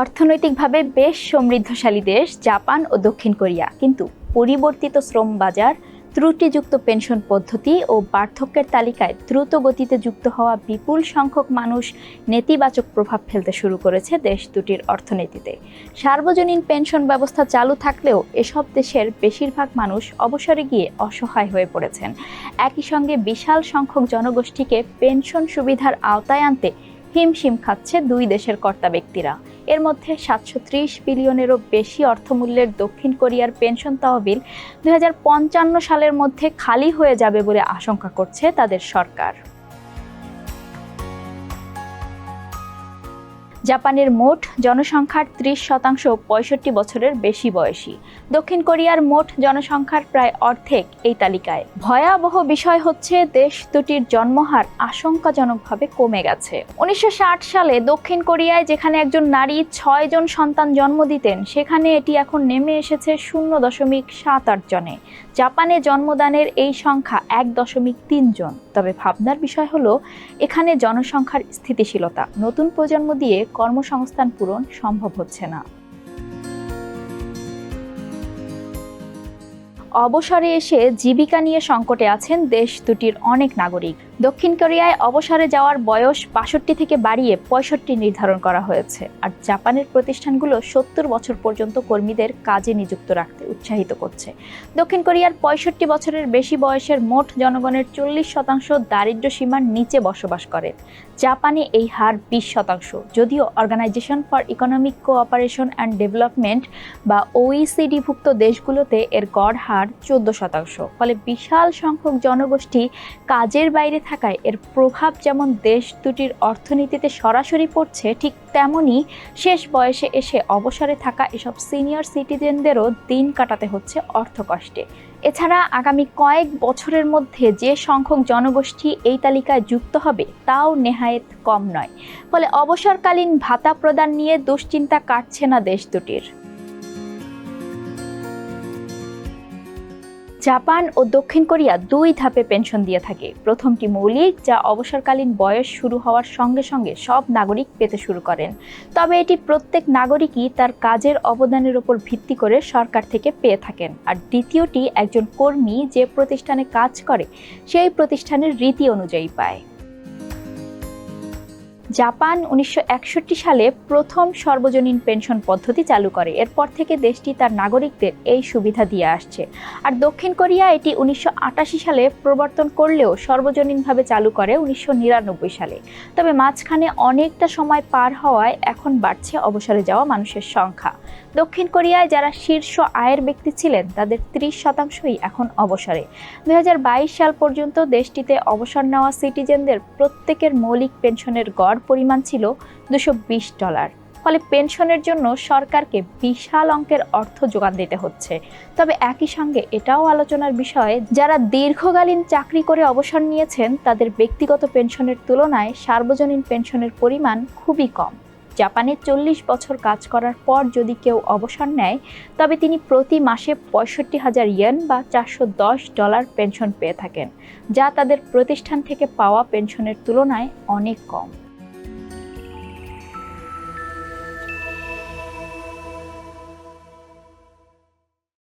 অর্থনৈতিকভাবে বেশ সমৃদ্ধশালী দেশ, জাপান ও দক্ষিণ কোরিয়া। কিন্তু পরিবর্তিত শ্রম বাজার, ত্রুটিযুক্ত পেনশন পদ্ধতি ও পার্থক্যের তালিকায় দ্রুত গতিতে যুক্ত হওয়া বিপুল সংখ্যক মানুষ নেতিবাচক প্রভাব ফেলতে শুরু করেছে দেশ দুটির অর্থনীতিতে। সার্বজনীন পেনশন ব্যবস্থা চালু থাকলেও এসব দেশের বেশিরভাগ মানুষ অবসরে গিয়ে অসহায় হয়ে পড়েছেন। একই সঙ্গে বিশাল সংখ্যক জনগোষ্ঠীকে পেনশন সুবিধার আওতায় আনতে হিমশিম খাচ্ছে দুই দেশের কর্তা ব্যক্তিরা। এর মধ্যে সাতশো ত্রিশ বিলিয়নেরও বেশি অর্থমূল্যের দক্ষিণ কোরিয়ার পেনশন তহবিল দু হাজার পঞ্চান্ন সালের মধ্যে খালি হয়ে যাবে বলে আশঙ্কা করছে তাদের সরকার। জাপানের মোট জনসংখ্যার ত্রিশ শতাংশ পঁয়ষট্টি বছরের বেশি বয়সী। দক্ষিণ কোরিয়ার মোট জনসংখ্যার প্রায় অর্ধেক এই তালিকায়। ভয়াবহ বিষয় হচ্ছে, দেশ দুটির জন্মহার আশঙ্কাজনকভাবে কমে গেছে। উনিশশো ষাট সালে দক্ষিণ কোরিয়ায় যেখানে একজন নারী ছয় জন সন্তান জন্ম দিতেন, সেখানে এটি এখন নেমে এসেছে শূন্য দশমিক সাত আট জনে। জাপানে জন্মদানের এই সংখ্যা এক দশমিক তিন জন। তবে ভাবনার বিষয় হলো, এখানে জনসংখ্যার স্থিতিশীলতা। নতুন প্রজন্ম দিয়ে কর্মসংস্থান পূরণ সম্ভব হচ্ছে না। অবসরে এসে জীবিকা নিয়ে সংকটে আছেন দেশ দুটির অনেক নাগরিক। দক্ষিণ কোরিয়ায় অবসরে যাওয়ার বয়স বাষট্টি থেকে বাড়িয়ে পঁয়ষট্টি নির্ধারণ করা হয়েছে। আর জাপানের প্রতিষ্ঠানগুলো সত্তর বছর পর্যন্ত কর্মীদের কাজে নিযুক্ত রাখতে উৎসাহিত করছে। দক্ষিণ কোরিয়ার পঁয়ষট্টি বছরের বেশি বয়সের মোট জনগণের চল্লিশ শতাংশ দারিদ্র্য সীমার নিচে বসবাস করে। জাপানে এই হার বিশ শতাংশ। যদিও organisation for economic cooperation and development বা ওইসিডিভুক্ত দেশগুলোতে এর গড় হার চোদ্দ শতাংশ। ফলে বিশাল সংখ্যক জনগোষ্ঠী কাজের বাইরে থাকায় এর প্রভাব যেমন দেশ দুটির অর্থনীতিতে সরাসরি পড়ছে, ঠিক তেমনই শেষ বয়সে এসে অবসরে থাকা এসব সিনিয়র সিটিজেনদেরও দিন কাটাতে হচ্ছে অর্থকষ্টে। এছাড়া আগামী কয়েক বছরের মধ্যে যে সংখ্যক জনগোষ্ঠী এই তালিকায় যুক্ত হবে, তাও নেহায়েত কম নয়। ফলে অবসরকালীন ভাতা প্রদান নিয়ে দুশ্চিন্তা কাটছে না দেশ দুটির। জাপান ও দক্ষিণ কোরিয়া দুই ধাপে পেনশন দিয়ে থাকে। প্রথমটি মৌলিক, যা অবসরকালীন বয়স শুরু হওয়ার সঙ্গে সঙ্গে সব নাগরিক পেতে শুরু করেন। তবে এটি প্রত্যেক নাগরিকই তার কাজের অবদানের উপর ভিত্তি করে সরকার থেকে পেয়ে থাকেন। আর দ্বিতীয়টি একজন কর্মী যে প্রতিষ্ঠানে কাজ করে, সেই প্রতিষ্ঠানের রীতি অনুযায়ী পায়। জাপান উনিশশো একষট্টি সালে প্রথম সর্বজনীন পেনশন পদ্ধতি চালু করে। এরপর থেকে দেশটি তার নাগরিকদের এই সুবিধা দিয়ে আসছে। আর দক্ষিণ কোরিয়া এটি উনিশশো আটাশি সালে প্রবর্তন করলেও সর্বজনীনভাবে চালু করে উনিশশো নিরানব্বই সালে। তবে মাঝখানে অনেকটা সময় পার হওয়ায় এখন বাড়ছে অবসরে যাওয়া মানুষের সংখ্যা। দক্ষিণ কোরিয়ায় যারা শীর্ষ আয়ের ব্যক্তি ছিলেন, তাদের ত্রিশ শতাংশই এখন অবসরে। দু হাজার বাইশ সাল পর্যন্ত দেশটিতে অবসর নেওয়া সিটিজেনদের প্রত্যেকের মৌলিক পেনশনের গড় পরিমাণ ছিল দুশো ডলার। ফলে পেনশনের জন্য সরকারকে বিশাল অঙ্কের অর্থ যোগান দিতে হচ্ছে। তবে একই সঙ্গে এটাও আলোচনার বিষয়, যারা দীর্ঘকালীন চাকরি করে অবসর নিয়েছেন, তাদের ব্যক্তিগত পেনশনের তুলনায় সার্বজনীন পেনশনের পরিমাণ খুবই কম। জাপানে চল্লিশ বছর কাজ করার পর যদি কেউ অবসর নেয়, তবে তিনি প্রতি মাসে পঁয়ষট্টি হাজার ইয়েন বা চারশো দশ ডলার পেনশন পেয়ে থাকেন, যা তাদের প্রতিষ্ঠান থেকে পাওয়া পেনশনের তুলনায় অনেক কম।